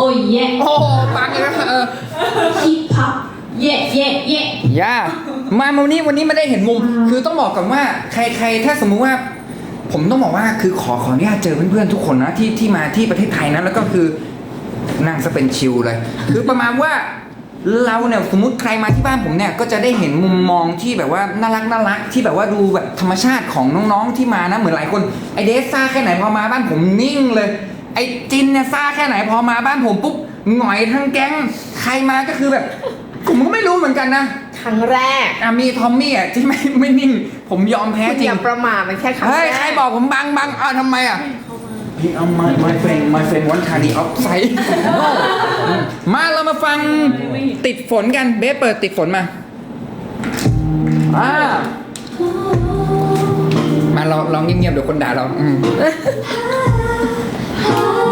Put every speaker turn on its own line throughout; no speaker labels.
Oh yeah
โอ้ปังเลยนะเออ
hip hop yeah yeah yeah
ย่ามาวันนี้วันนี้ไม่ได้เห็นมุม คือต้องบอกก่อนว่าใครใครถ้าสมมุติว่า ผมต้องบอกว่าคือขอขออนุญาตเจอเพื่อนๆทุกคนนะที่ที่มาที่ประเทศไทยนะแล้วก็คือนั่งซะเป็นชิลเลย คือประมาณว่าเราเนี่ยสมมติใครมาที่บ้านผมเนี่ยก็จะได้เห็นมุมมองที่แบบว่าน่ารักน่ารักที่แบบว่าดูแบบธรรมชาติของน้องๆที่มานะเหมือนหลายคนไอเดสซ่าแค่ไหนพอมาบ้านผมนิ่งเลย ไอจินเนี่ยซ่าแค่ไหนพอมาบ้านผมปุ๊บหงอยทั้งแก๊งใครมาก็คือแบบผมก็ไม่รู้เหมือนกันนะ
ครั้งแรก
อะมีทอมมี่อะที่ไม่ไม่นิ่ง ผมยอมแพ้
คุณ
จริ
องย่าประมาทมันแค่ครั้ง
เฮ้ย
แรก
ใครบอกผมบังบังอ้าวทำไมอะพี่เอา my my friend my friend want carry off site มาเรามาฟังติดฝนกันเบสเปิดติดฝนมาอ่ามาเราลองเงียบๆเดี๋ยวคนด่าเราอืม
ใ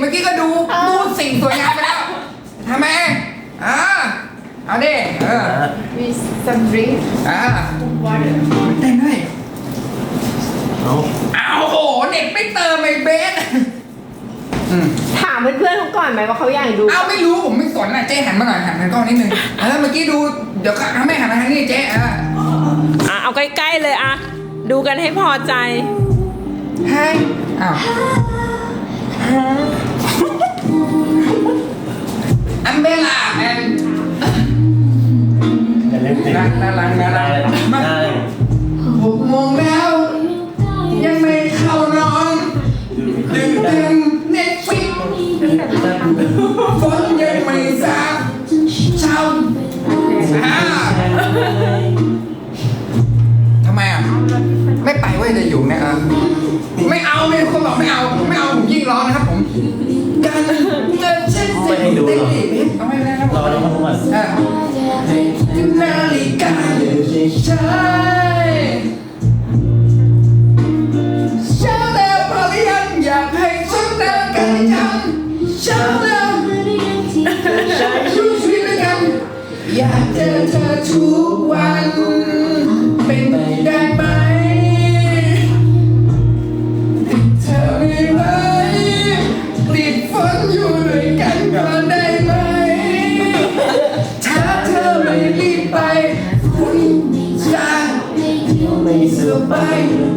เมื่
อกี้ก็ดูดูสิ่ง
สวยงามไปแล้วทำไมอะเอาดิเออ
มีซัมดริง
อะเต้นด้วย
เอา
เอาโหเด็กไม่เติมไอ้เบสอืม
ถามเพื่อนๆเขาก่อนไหมว่าเขาอยากดู
เอาไม่รู้ผมไม่สนอะเจ๊หันมาหน่อยหันทางกล้องนิดนึงเออเมื่อกี้ดูเดี๋ยวถ้าไม่หันมาทางนี้เจ๊เออ
อะเอาใกล้ๆเลยอะดูกันให้พอใจ
ใช่อ้าว อัมเบล่าแอน
อย่าเล่นสิ
น่าน่ารักน่ารักมา
ได้
หกโมงแล้ว ยังไม่เข้านอนดึงดึงเน็ตฟิกฝนยังไม่สาเช้าอ่าทำไมอะ ไม่ไปเว้ยจะอยู่เนี่ยเออไม่เอาไม่คนบอกไม่เอา ไม่เอาผมยิ่งร้อนนะครับผม การเดินเช่นเส้นเต้นดิเอาไม่ได้ครับ
รอ
ม
แล้วครับผมอะ
นาฬิกาใช่เช้าแล้วพอหรือยังอยากให้ฉันเดิกันยังเช้าแล้วช้ชีวิตด้วยกันอยากเจอเธอทุกวันเป็น ไ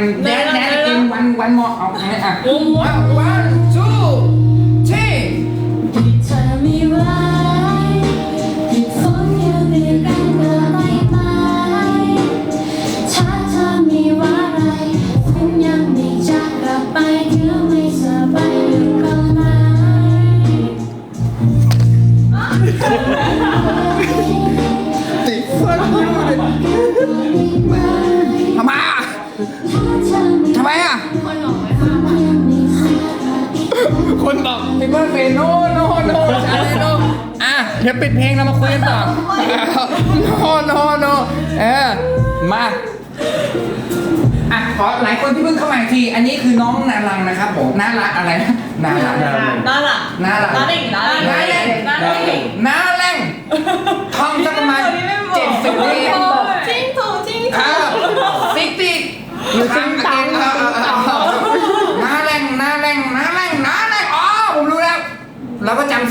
แอ
น
แดนแดนกินวันวันมอเอาไงอะ one two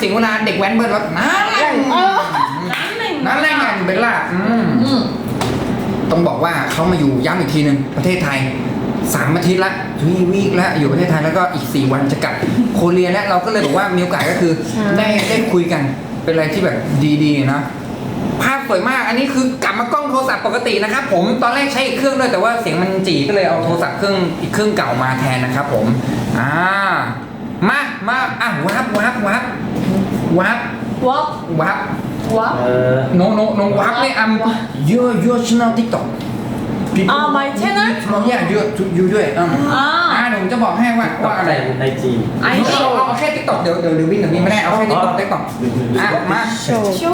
สีย
งเวลาเด็กแว้นเบิร์ดว่าน้าแรงน้าแรงแอนเบลล่าอืมต้องบอกว่าเขามาอยู่ย้ำอีกทีหนึ่งประเทศไทยสามอาทิตย์ละวีวีคแล้วอยู่ประเทศไทยแล้วก็อีกสี่วันจะกลับโคเรียแล้วเราก็เลยบอกว่ามีโอกาสก็คือ ได้ได้คุยกันเป็นอะไรที่แบบดีๆนะภาพสวยมาก อันนี้คือกลับมากล้องโทรศัพท์ปกตินะครับผมตอนแรกใช้อีกเครื่องด้วยแต่ว่าเสียงมันจีก็เลยเอาโทรศัพท์เครื่องอีกเครื่องเก่ามาแทนนะครับผมอ่ามามาอะวับวับวับ วับ
วับ
วับ
วับ
เออ
no no no วับเนี่ยอัม your your channel TikTok
อ่า my channel
เนี่ย you you ด้วยอ่า
อ่า
อ่าเดี๋ยวผมจะบอกให้ว่า
ตั
ว่า
บ
อะไร
ใส่ในจี
ไอ
เอาเอาเอาแค่ TikTok เดี๋ยวเดี๋ยวเดี๋ยววิ่งเดี๋ยววิ่งไม่ได้เอาแค่ TikTok TikTok อะมา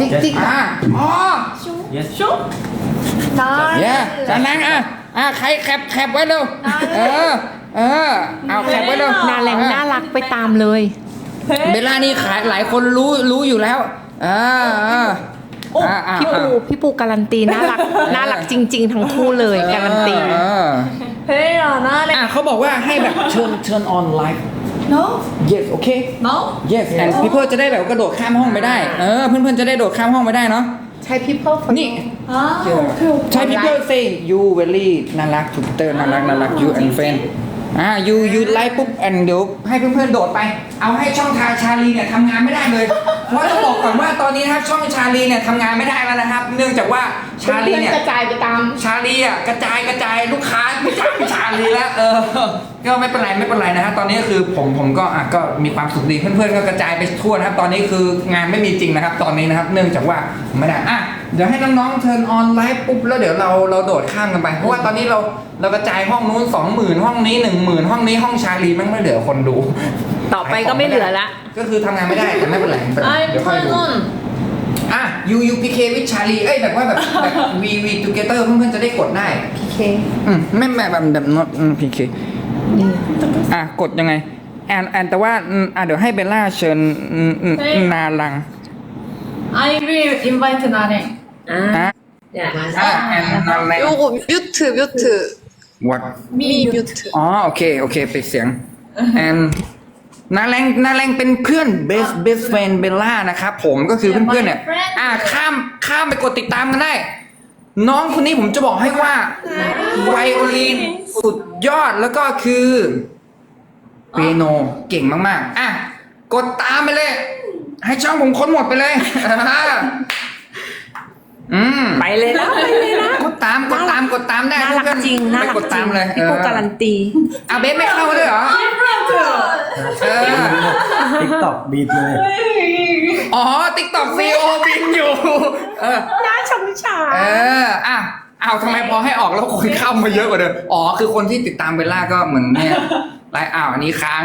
ติ๊กติ๊ก
อะอ๋อ
yes
ชุบนา
เย้จันนังอะอะใครแคปแคปไว้เร็วเออเออเอาแคปไว้เร็ว
นาแรงน่ารักไปตามเลย
เบลล่านี่ขายหลายคนรู้รู้อยู่แล้วเออเอออะอะ
พี่ปูพี่ปูการันตีน่ารักน่ารักจริง ๆ ทั้งคู่เลยการันตี
เออ
เฮ้ยนาเร่ง
อะเขาบอกว่าให้แบบเชิญเชิญออนไลน์
no
yes โอเค
no
yes and people จะได้แบบกระโดดข้ามห้องไปได้เออเพื่อนๆจะได้โดดข้ามห้องไปได้เนาะ
ใช่ people
นี่
อ่าโอเคโอเค
ใช่ people say you very น่ารักถูกเตอร์น่ารักน่ารัก you and friend อ่า you you like ปุ๊บแอนเดี๋ยวให้เพื่อนๆโดดไป เอาให้ช่องทางชาลีเนี่ยทำงานไม่ได้เลย ราะต้องบอกก่อนว่าตอนนี้นะครับช่องชาลีเนี่ยทำงานไม่ได้แล้วนะครับ เนื่องจากว่าชาลีเนี่ย
กระจายไปตาม
ชาลีอะกระจายกระจายลูกค้าไม่จ้างชาลีแล้วเออก็ไม่เป็นไรไม่เป็นไรนะฮะตอนนี้ก็คือผมผมก็อะก็มีความสุขดีเพื่อนๆก็กระจายไปทั่วนะครับ ตอนนี้คืองานไม่มีจริงนะครับ ตอนนี้นะครับ เนื่องจากว่าไม่ได้อะเดี๋ยวให้น้องๆเทิร์นออนไลน์ปุ๊บแล้วเดี๋ยวเราเราโดดข้ามกันไป เพราะว่าตอนนี้เราเรากระจายห้องนู้นสองหมื่นห้องนี้หนึ่งหมื่นห้องนี้ห้องชาลีมันไม่เหลือคนดู
ต่อไปก็ไม่เหลือละ
ก็คือทำงานไม่ได้แต่ไม่เป็นไรไม่เป็นไร
I
เดี๋ยวค่อย
plan
ดู
on
อ่ะ U U P K วิชาลีเอ้ยแบบว่าแบบแบบ V V Together เพื่อนๆจะได้กดได้
PK
อืมไม่แบบแบบแบบ not อืม P K อ่ะ กดยังไงแอนแอนแต่ว่าอืมอ่ะเดี๋ยวให้เบลล่าเชิญอืมอืม
เฮ้ย
นาลัง
I will invite นาเร่ง
อ่า
อ่ะ
เดี๋ยวมา
อ่ะแอนนาลัง
요거 뮤트 뮤트
what
me
뮤트
อ๋อโอเค โอเคปิดเสียงแอ นนาแรงนาแรงเป็นเพื่อน best best friend เบลล่านะครับผมก็คือเพื่อนๆเนี่ย อะข้ามข้ามไปกดติดตามกันได้ น้องคนนี้ผมจะบอกให้ว่าไวโอลินสุดยอดแล้วก็คือเปียโนเก่งมากๆ อะ กดตามไปเลย ให้ช่องผมค้นหมดไปเลยอ่าอืม
ไปเลยนะไปเลยนะ
กดตามกดตามกดตามได้
น่ารัก
เพื่อนๆ
จริงน่ารัก
ไปกด
จริ
ตางมเลย
พี่ปู
เออ
การันตี
อะเบสไม่เข้าด้วยเหรอเออ
ติ๊กต็อกบีดเลย
อ๋อติ๊กต็อกซีโอบินอยู่ เออ
น่าชมชา
เอออะอ้าวทำไมพอให้ออกแล้วคนเข้ามาเยอะกว่าเดิมอ๋อคือคนที่ติดตามเบลล่าก็เหมือนเนี่ยไลน์อ้าวอันนี้ค้าง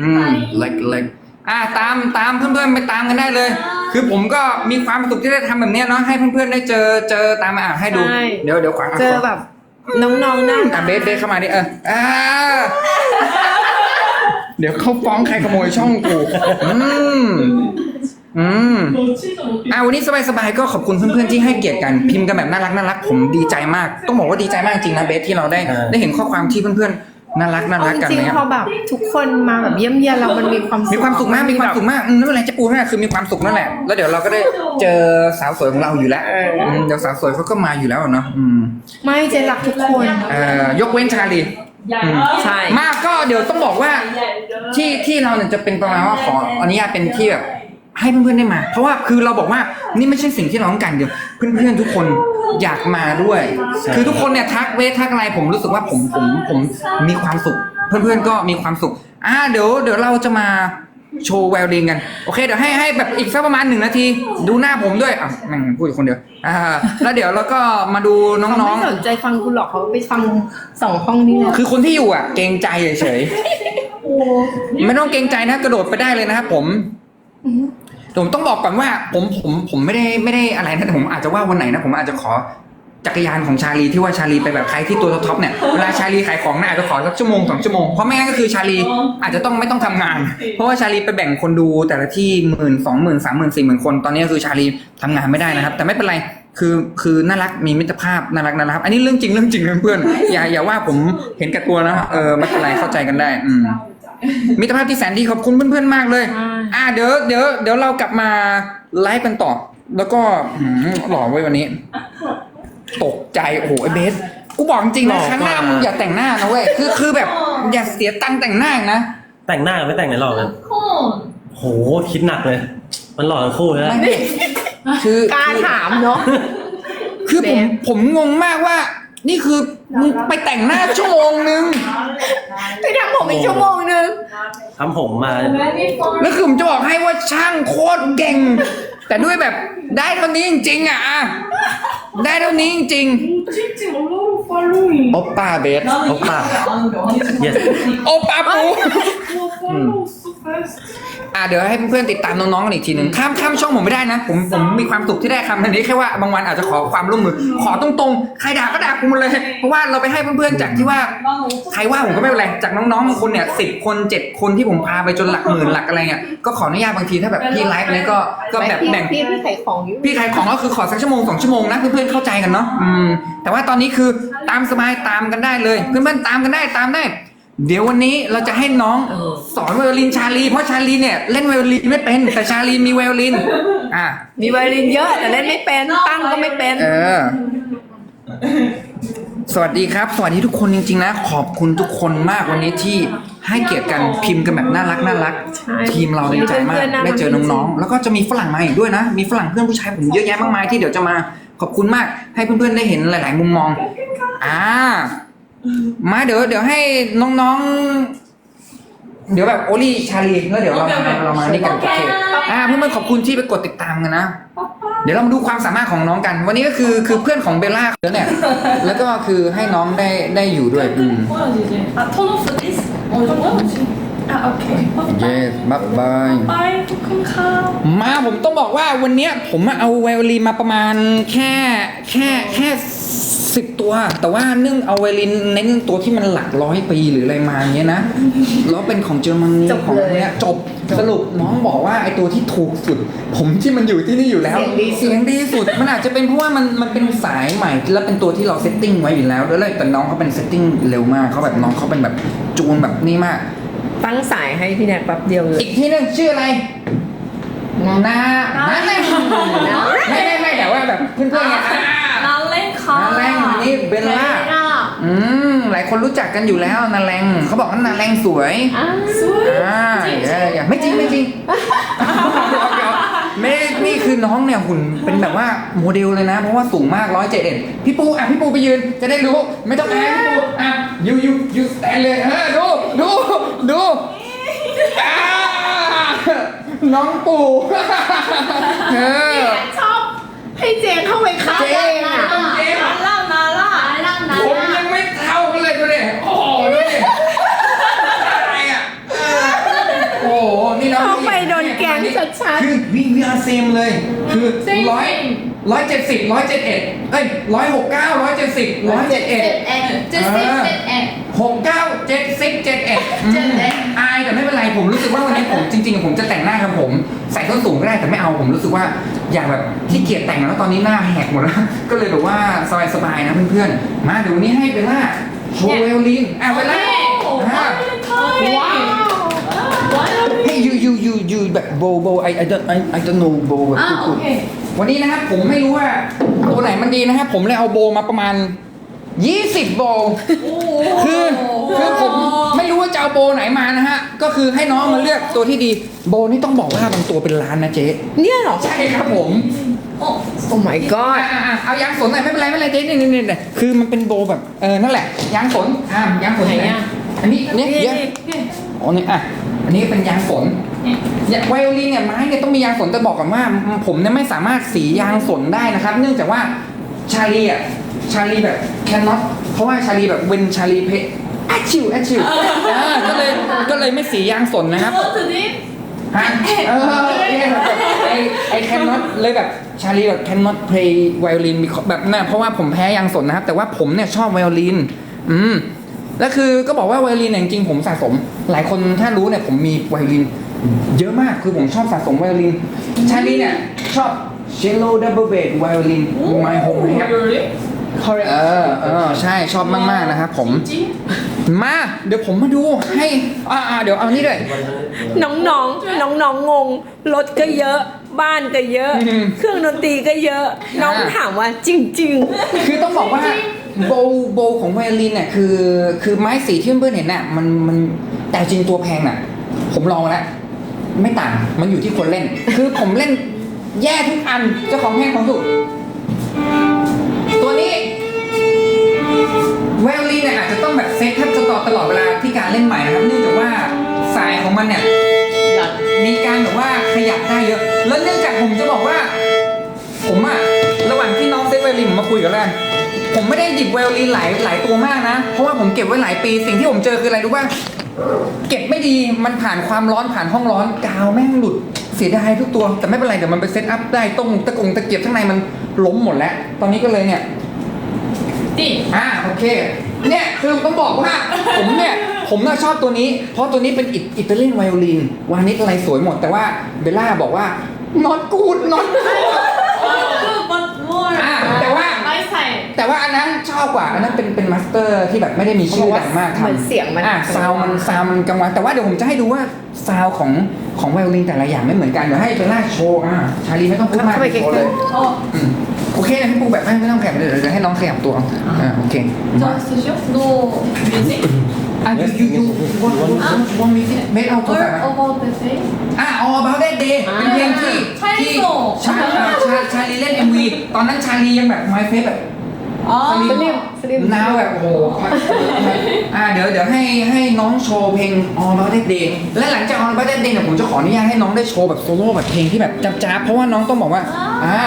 อืมเล็กเล็กอะตามตามเพื่อนๆไปตามกันได้เลย คือผมก็มีความสุขที่ได้ทำแบบเนี้ยเนาะให้เพื่อนๆได้เจอเจอตามมาอะให้ดู
ใช่
เดี๋ยวเดี๋ยวขวางะ
เจอแบบน้องๆน่า
อะเบสเบสเข้ามาดิเอออ่า เดี๋ยวเขาฟ้องใครขโมยช่องกูอืมอืมอ่าวันนี้สบายๆก็ขอบคุณเพื่อนๆที่ให้เกียรติกันพิมพ์กันแบบน่ารักน่ารักผมดีใจมาก ต้องบอกว่าดีใจมากจริงนะเบสที่เราได้
อ่า
ได้เห็นข้อความที่เพื่อนๆน่ารักน่ารักกัน
จริง
เนี่ย
ๆพอแบบทุกคนมาแบบเยี่ยมเยียนเรามันมีความสุข
มีความสุขมากมีความสุขมากอืมนั่นเป็นไรจะปูนั่นแหละคือมีความสุขนั่นแหละแล้วเดี๋ยวเราก็ได้เจอสาวสวยของเราอยู่แล้วอืมเดี๋ยวสาวสวยเขาก็มาอยู่แล้วอะเนาะอืม
ไม่เจนรักทุกคน
เอ่อยกเว้นชาลี อืม
ใช่
มากก็เดี๋ยวต้องบอกว่าที่ที่เราเนี่ยจะเป็นประมาณว่าขออนุญาตเป็นที่แบบให้เพื่อนๆได้มา เพราะว่าคือเราบอกว่านี่ไม่ใช่สิ่งที่เราต้องการเดียวเพื่อนๆทุกคนอยากมาด้วย
ใช่
คือทุกคนเนี่ยทักเวททักอะไรผมรู้สึกว่าผมผมผมมีความสุข เพื่อนๆก็มีความสุขอ่าเดี๋ยวเดี๋ยวเราจะมา โชว์แววลินกัน โอเค เดี๋ยวให้ให้แบบอีกสักประมาณหนึ่งนาที ดูหน้าผมด้วยอะแม่งพูดอยู่คนเดียวอ่าแล้วเดี๋ยวเราก็มาดูน้
เขา
อง
ไม่
ๆ
สนใจฟังคุณหรอกเขาไปฟังสองห้องนี้แหละ
คือคนที่อยู่อะ เกรงใจเฉยๆไม่ต้องเกรงใจนะกระโดดไปได้เลยนะครับผม ผมต้องบอกก่อนว่า ผมผมผมไม่ได้ไม่ได้อะไรนะแต่ผมอาจจะว่าวันไหนนะผมอาจจะขอ จักรยานของชาลีที่ว่าชาลีไปแบบใครที่ตัวท็อปๆเนี่ยเวลาชาลีขายของน่าอาจจะขอสักชั่วโมงสองชั่วโมงเพราะไม่งั้นก็คือชาลีอาจจะต้องไม่ต้องทำงาน เพราะว่าชาลีไปแบ่งคนดูแต่ละที่หมื่นสองหมื่นสามหมื่นสี่หมื่นคนตอนนี้คือชาลีทำงานไม่ได้นะครับ แต่ไม่เป็นไรคือคือน่ารักมีมิตรภาพน่ารักน่ารักอันนี้เรื่องจริงเรื่องจริงเพื่อนๆอย่าอย่าว่าผมเห็นแก่ตัวนะเออไม่เป็นไรเข้าใจกันได้อืมมิตรภาพที่แสนดีขอบคุณเพื่อนๆมากเลย อ่าเดี๋ยวเดี๋ยวเดี๋ยวเรากลับมาไลฟ์กันต่อ แล้วก็หืมหล่อไว้ยวันนี้ ตกใจโอ้โหไอ้เบสกูบอกจริงๆนะครั้งหน้ามึงอย่าแต่งหน้านะเว้ยคือคือแบบอย่าเสียตังค์แต่งหน้าอีกนะ
แต่งหน้ากับไม่แต่งไหนหรอกกัน
콘
โหคิดหนักเลย มันหล่อทั้งคู่เลยนะ
ไม่ได้คือก
ล้าถามเนาะ
คือผม
เบส
ผมงงมากว่า นี่คือมึงไปแต่งหน้าชั่วโมงนึง
ไปทำผมอีกชั่วโมงนึง
ทำผมมา
ready for
แล้วคือผมจะบอกให้ว่าช่างโคตรเก่ง แต่ด้วยแบบได้เท่านี้จริงๆอ่ะอะได้เท่านี้จริง
찍지 말라고 팔로잉
ๆโอปป้าเบส
나는
오빠.
이렇게 아는데 아니
Yes.
โอปป้าปู
뭐 팔로우 so fast
อะเดี๋ยวให้เพื่อนๆติดตามน้องๆกันอีกทีหนึ่งข้ามข้ามช่องผมไม่ได้นะ ผมผมมีความสุขที่ได้คำนี้แค่ว่าบางวันอาจจะขอความร่วมมือ ขอตรงๆ ใครด่าก็ด่ากูหมาเลย เพราะว่าเราไปให้เพื่อนๆจากที่ว่า
나는
ใครว่าผมก็ไม่เป็นไร จากน้องๆบางคนเนี่ยสิบคนเจ็ดคนที่ผมพาไปจนหลักหมื่นหลักอะไรเนี่ยก็ขออนุญาตบางทีถ้าแบบพี่ไลฟ์เนี่ยก็ก็แบบ
พี่
แบ่ง
พี่พี่ขายของอยู่
พี่ขายของก็คือขอสักชั่วโมงสองชั่วโมงนะเพื่อนๆเข้าใจกันเนาะอืมแต่ว่าตอนนี้คือตามสบายตามกันได้เลย เพื่อนๆตามกันได้ตามได้ เดี๋ยววันนี้เราจะให้น้องสอนไวโอลินชาลีเพราะชาลีเนี่ยเล่นไวโอลินไม่เป็น แต่ชาลีมีไวโอลิน อะ
มีไวโอลินเยอะแต่เล่นไม่เป็นตั้งก็ไม่เป็น
เออ สวัสดีครับ สวัสดีทุกคนจริงๆนะ ขอบคุณทุกคนมากวันนี้ที่ให้เกียรติกันพิมพ์กันแบบน่ารักน่ารัก
ใช่
ทีมเราดีใจมาก
เพื่อนๆน่ารัก
ได้เจอน้องๆ แล้วก็จะมีฝรั่งมาอีกด้วยนะ มีฝรั่งเพื่อนผู้ชายผมเยอะแยะมากมายที่เดี๋ยวจะมา ขอบคุณมาก ให้เพื่อนๆได้เห็นหลาย ๆ มุมมอง อ่า มาเดี๋ยวเดี๋ยวให้น้องๆ เดี๋ยวแบบโอลี่ชาลีแล้วเดี๋ยวเรามาเรามานี่กันโอเคอ่าเพื่อนๆขอบคุณที่ไปกดติดตามกันนะ เดี๋ยวเรามาดูความสามารถของน้องกัน วันนี้ก็คือคือเพื่อนของเบลล่าแล้วเนี่ย แล้วก็คือให้น้องได้ได้อยู่ด้วยอืม
뭐야지 이제 아 턴오프 this? 어 이거 뭐야지? 아 오케이
yes bye bye
바이 토큰카
มาผมต้องบอกว่าวันเนี้ยผมเอาไวโอลินมาประมาณแค่แค่แค่ สิบตัว แต่ว่าเนื่องเอาไวลินเน้นตัวที่มันหลักร้อยปีหรืออะไรมาเงี้ยนะแล้วเป็นของเยอรมนีของ
เนี้
ยจบสรุปน้องบอกว่าไอตัวที่ถูกสุด ผมที่มันอยู่ที่นี่อยู่แล้ว
เสียงดีสุด
งดีสุด มันอาจจะเป็นเพราะว่ามันมันเป็นสายใหม่แล้วเป็นตัวที่เราเซตติ้งไว้อยู่แล้วด้วยแหละแต่น้องเขาเป็นเซตติ้งเร็วมากเขาแบบน้องเขาเป็นแบบจูนแบบนี่มาก
ตั้งสายให้พี่แนกแป๊บเดียวเลย
อีกที่หนึ่งชื่ออะไรนานานาไม่ไม่ไม่แต่ว่าแบบเพื่อนๆเนี่
ยอะ
นาแรงนี่เบลล่า อืม หลายคนรู้จักกันอยู่แล้วนาแรงเขาบอกว่านาแรงสวยอ่าอย่าอย่าไม่จริงไม่จริงไม่ได้นี่คือน้องเนี่ยหุ่นเป็นแบบว่าโมเดลเลยนะ เพราะว่าสูงมากร้อยเจ็ดเอ็ดพี่ปูอะพี่ปูไปยืนจะได้รู้ ไม่ต้องแอบพี่ปูอะยูยูยูสแตนเลยเออดูดูดูอ่าน้องปูเออ
ชอบให้เจนเข้าไปคัดเอง
ซมเลย คือร้อยร้อยเจ็ดสิบร้อยเจ็ดเอ็ดเอ้ยร้อยหกเก้าร้อยเจ็ดสิบร้อยเจ็ดเอ็ดหกเก้าเจ็ดสิบเจ็ดเอ็ด อายแต่ไม่เป็นไรผมรู้สึกว่าวันนี้ผมจริงๆ ผมจะแต่งหน้าครับผม ใส่ส้นสูงก็ได้แต่ไม่เอาผมรู้สึกว่าอยากแบบขี้เกียจแต่งแล้วตอนนี้หน้าแหกหมดแล้ว ก็เลยแบบว่าสบายๆนะเพื่อนๆ มาเดี๋ยววันนี้ให้เบลล่าโชว์เวลลินอะเบลล่า
오
hey you you you you แบบ bow bow I I don't I I don't know bow แบบ
อ่า
พูด
โอเค
ๆวันนี้นะครับผมไม่รู้ว่าตัวไหนมันดีนะครับผมเลยเอาโบมาประมาณ 20 โบคือคือผมไม่รู้ว่าจะเอาโบไหนมานะฮะ ก็คือให้น้องมาเลือกตัวที่ดี โบนี่ต้องบอกว่าบางตัวเป็นล้านนะเจ๊
เนี่ยเหรอ
ใช่ครับผม
โอ้ my god
อะอะเอายางสนหน่อยไม่เป็นไรไม่เป็นไรเจ๊นี่นี่นี่นี่คือมันเป็นโบแบบเออนั่นแหละยางสนอ่ายางสน
ไหนอะ
อันนี้เนี่ย
นี่
เยอะ
นี่
อ๋อนี่อะอันนี้เป็นยางสน เนี่ยไวโอลินเนี่ยไม้เนี่ยต้องมียางสนแต่บอกก่อนว่า ผมเนี่ยไม่สามารถสียางสนได้นะครับ เนื่องจากว่าชาลีอะชาลีแบบแคนนอตเพราะว่าชาลีแบบเวนชาลีเพแอชชิวแอชชิวก็เลยก็เลยไม่สียางสนนะครับ
Go to this
ฮะเออเนี่ยแบบไอไอแคนนอตเลยแบบชาลีแบบ cannot play violin แบบน่ะเพราะว่าผมแพ้ยางสนนะครับ แต่ว่าผมเนี่ยชอบไวโอลิน อืมแล้วคือก็บอกว่าไวโอลินเนี่ยจริงๆผมสะสม หลายคนถ้ารู้เนี่ยผมมีไวโอลิน เยอะมากคือผมชอบสะสมไวโอลินชาลีเนี่ยชอบ cello double bass violin my home have เออเออใช่ชอบมาก ๆ นะครับผมมา เดี๋ยวผมมาดูให้อ่าๆเดี๋ยวเอานี่ด้วย
น้องๆน้องๆงงรถก็เยอะ บ้านก็เยอะ
อืม
เครื่องดนตรีก็เยอะ น้อง
อ่า
ถามว่าจริง
คือต้องบอกว่าโบว์โบว์ของไวโอลินเนี่ยคือ คือไม้สีที่เพื่อนๆเห็นน่ะมันมันแต่จริงตัวแพงน่ะ ผมลองแล้ว ไม่ต่าง มันอยู่ที่คนเล่น คือผมเล่น แย่ทุกอันเจ้าของแพงของถูกตัวนี้ไวโอลินเนี่ยอาจจะต้องแบบเซตทับตลอตลอดเวลาที่การเล่นใหม่นะครับเนื่องจากว่าสายของมันเนี่ยมีการแบบว่าขยับได้เยอะ แล้วเนื่องจากผมจะบอกว่า ผมอะระหว่างที่น้องเซตไวโอลินผมมาคุยกับแลนผมไม่ได้หยิบไวโอลินหลายหลายตัวมากนะ เพราะว่าผมเก็บไว้หลายปีสิ่งที่ผมเจอคืออะไรรู้ป่ะ เก็บไม่ดีมันผ่านความร้อนผ่านห้องร้อนกาวแม่งหลุดเสียดายทุกตัว แต่ไม่เป็นไรเดี๋ยวมันไปเซตอัพได้ตรงตะกงตะเกียบข้างในมันล้มหมดแล้ว ตอนนี้ก็เลยเนี่ย
this
อ่าโอเค เนี่ยคือต้องบอกว่า ผมเนี่ย ผมน่าชอบตัวนี้ เพราะตัวนี้เป็นอิตาเลียนไวโอลินวานิชอะไรสวยหมด แต่ว่าเบลล่าบอกว่า not good not good
but more
อ่าแต่ว่า
my side
แต่ว่าอันนั้นชอบกว่าอันนั้นเป็นเป็นมาสเตอร์ที่แบบไม่ได้มีชื่อดังมาก
เหมือน
ทำ
เสียงมัน
อ่าซาวมันซาวมันกังวานแต่ว่าเดี๋ยวผมจะให้ดูว่าซาวของของไวโอลินแต่ละอย่างไม่เหมือนกันเดี๋ยวให้เบลล่าโชว์อ่าชาลีไม่ต้องพูดมาก
เข้าไปใกล้ๆ
โชว์เลย
oh
อืมโอเคนะพี่ปูแบบไม่ไม่ต้องแขยับเดี๋ยวเดี๋ยวให้น้องขยับตัวเอาอ่าโอเคมา
just show no music
อะ you you you want want want me to make เอาตัว
or
แบบไหน
about the face
อะ All About That Day เป็นเพลงที่
ใช่
ที่
โซ่
ชาอ่าชาชาลีเล่น MV ตอนนั้นชาลียังแบบ My Face แบบ
อ๋อ
สลิมสลิมนาวแบบโอ้โหอ่าเดี๋ยวเดี๋ยวให้ให้น้องโชว์เพลง All About That Day และหลังจาก All About That Day เนี่ยผมจะขออนุญาตให้น้องได้โชว์แบบโซโล่แบบเพลงที่แบบจับๆเพราะว่าน้องต้องบอกว่าอ่า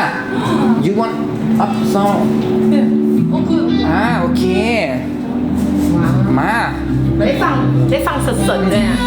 you want up song
โอ้คือ
อ่าโอเค มา
ได้ฟังได้ฟังสดๆเลยอะ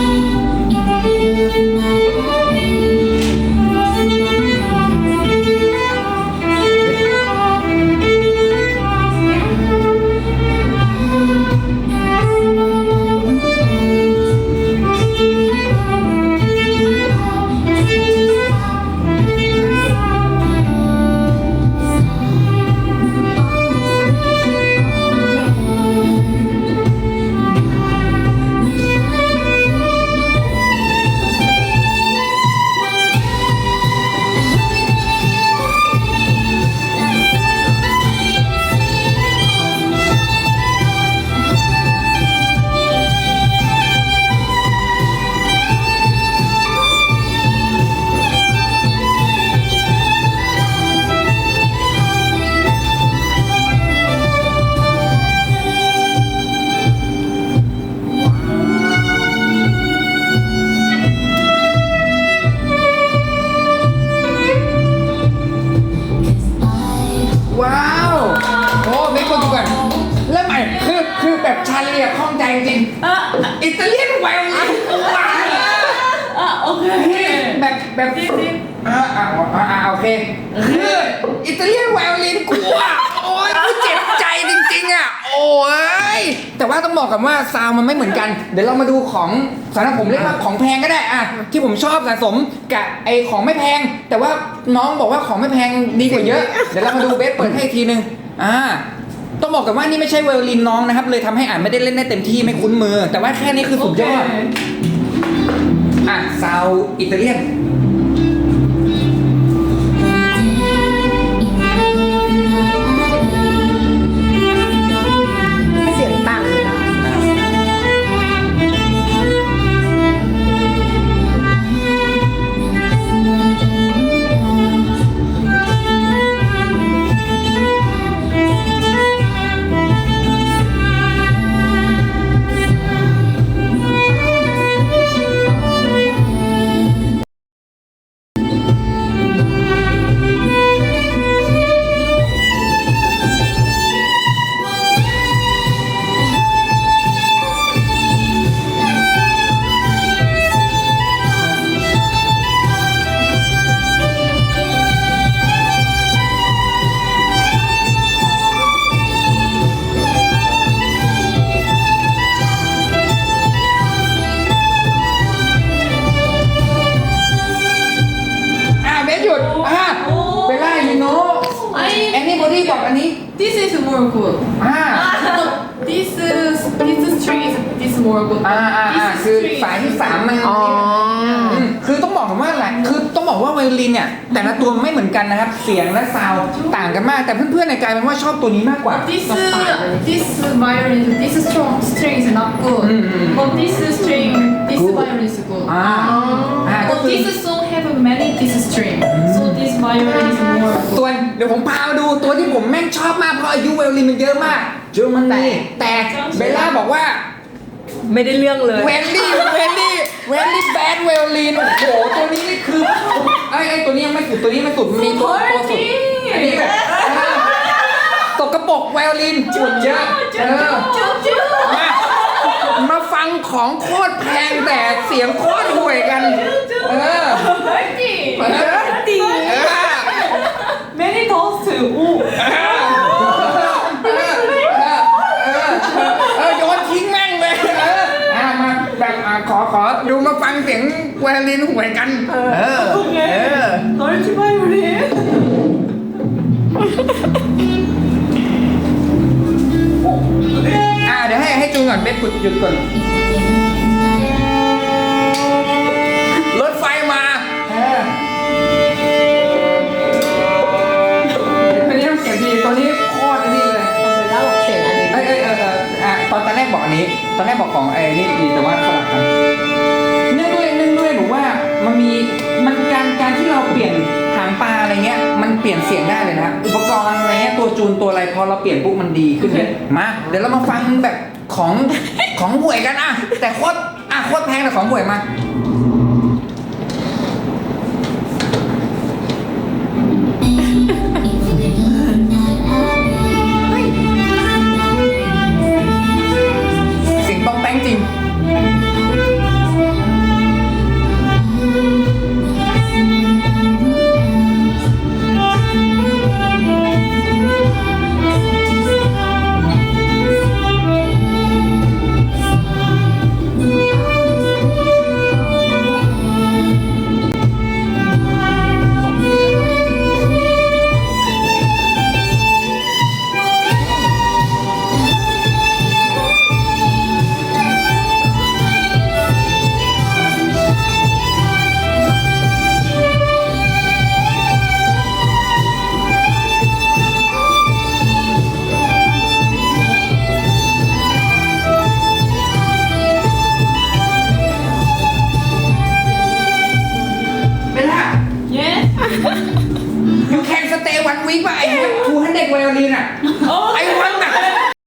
อ่าอ่าโอ
เค
คืออิตาเลียนไวโอลินกูอะโอ้ยกูเจ็บใจจริงๆอะโอ้ยแต่ว่าต้องบอกกันว่าซาวด์มันไม่เหมือนกัน เดี๋ยวเรามาดูของสำหรับผมเรียกว่าของแพงก็ได้อะที่ผมชอบสะสมกับไอของไม่แพง แต่ว่าน้องบอกว่าของไม่แพงดีกว่าเยอะ เดี๋ยวเรามาดูเบสเปิดให้อีกทีนึงอ่าต้องบอกกันว่านี่ไม่ใช่ไวโอลินน้องนะครับ เลยทำให้อ่านไม่ได้เล่นได้เต็มที่ไม่คุ้นมือ แต่ว่าแค่นี้คือสุดยอดอะซาวอิตาเลียน อ่าอ่าอ่า
This
คือ
string
สายที่สามมัน
อ๋อ
อืมคือต้องบอกกันว่าอะไรคือต้องบอกว่าไวโอลินเนี่ย แต่ละตัวไม่เหมือนกันนะครับ เสียงและซาวด์ต่างกันมาก แต่เพื่อนๆในยกลายเป็นว่าชอบตัวนี้มากกว่า
This uh, this violin, this strong string is not good.
Mm, mm,
But this string, this
Good.
violin is good.
อ่าอ่าก็
But
คือ
this song have many this string, so this violin is more
ตั
good.
วเดี๋ยวผมพามาดูตัวที่ผมแม่งชอบมากเพราะอายุไวโอลินมันเยอะมากเยอรมันนีแต่เบลล่าบอกว่า
ไม่ได้เรื่องเลย
เวนดี้เวนดี้เวนดี้แบดเวลลีนโอ้โหตัวนี้นี่คือไอ้ไอ้ตัวนี้ยังไม่สุดตัวนี้ไม่สุดมีตัวตัวสุดอันนี้แบบเออตกกระปรกไวโอลินจุดเยอะเออมามาฟังของโคตรแพงแต่เสียงโคตรห่วยกัน เออเออเออ
Many toast. Ooh.
เออเออเออโยนทิ้งแม่งเลยเอออะมา แบบอะขอขอดูมาฟังเสียงไวโอลินห่วยกัน เออ เออ
Dirty violin.
อ่าเดี๋ยวให้ให้จูนก่อนเบสหยุดก่อนร นตอนแรกบอกอันนี้ ตอนแรกบอกของไอ้นี่ดีแต่ว่าสลับกันเนื่องด้วยเนื่องด้วยบอกว่ามันมีมันการการที่เราเปลี่ยนหางปลาอะไรเงี้ย มันเปลี่ยนเสียงได้เลยนะอุปกรณ์อะไรเงี้ยตัวจูนตัวอะไรพอเราเปลี่ยนปุ๊บมันดีขึ้นเลยมาเดี๋ยวเรามาฟังแบบของของห่วยกันอะแต่โคตรอะโคตรแพงแต่ของห่วยมา